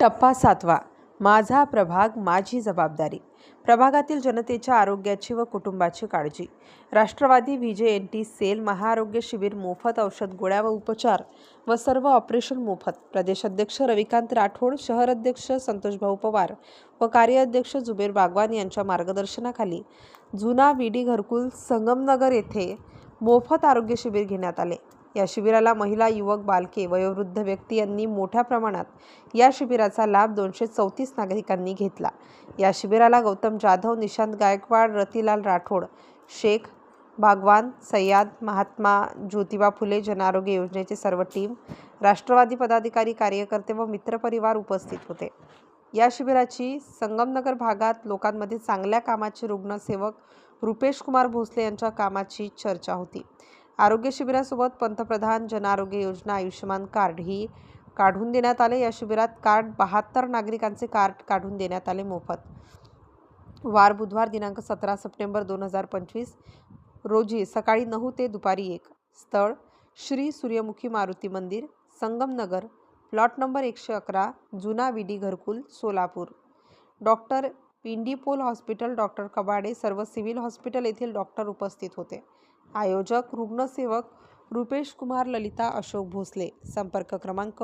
टप्पा सातवा. माझा प्रभाग माझी जबाबदारी. प्रभागातील जनतेच्या आरोग्याची व कुटुंबाची काळजी. Rashtrawadi V J N T cell महाआरोग्य शिबिर मोफत औषध गोळ्या व उपचार व सर्व ऑपरेशन मोफत. प्रदेशाध्यक्ष रविकांत राठोड शहर अध्यक्ष संतोषभाऊ पवार व कार्याध्यक्ष जुबेर बागवान यांच्या मार्गदर्शनाखाली जुना विडी घरकुल संगमनगर येथे मोफत आरोग्य शिबिर घेण्यात आले. या शिबिराला महिला युवक बालके वयोवृद्ध व्यक्ती यांनी मोठ्या प्रमाणात या शिबिराचा लाभ दोनशे चौतीस नागरिकांनी घेतला. या शिबिराला गौतम जाधव निशांत गायकवाड रतीलाल राठोड शेख भागवान सय्याद महात्मा ज्योतिबा फुले जनआरोग्य योजनेचे सर्व टीम राष्ट्रवादी पदाधिकारी कार्यकर्ते व मित्रपरिवार उपस्थित होते. या शिबिराची संगमनगर भागात लोकांमध्ये चांगल्या कामाचे रुग्णसेवक रुपेश कुमार भोसले यांच्या कामाची चर्चा होती. आरोग्य शिबिरासोबत पंतप्रधान जनआरोग्य योजना आयुष्यमान कार्ड ही काढून देण्यात आले. या शिबिरात कार्ड बहात्तर नागरिकांचे कार्ड काढून देण्यात आले मोफत. वार बुधवार दिनांक सतरा सप्टेंबर दोन हजार पंचवीस रोजी सकाळी नऊ ते दुपारी एक स्थळ श्री सूर्यमुखी मारुती मंदिर संगमनगर प्लॉट नंबर एकशे अकरा जुना विडी घरकुल Solapur. Doctor Pindipol hospital doctor Kabade सर्व सिव्हिल हॉस्पिटल येथील डॉक्टर उपस्थित होते. आयोजक रुग्णसेवक रुपेश कुमार ललिता अशोक भोसले. संपर्क क्रमांक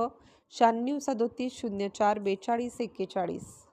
शहाण्णव सदोतीस शून्य चार बेचाळीस एक्केचाळीस.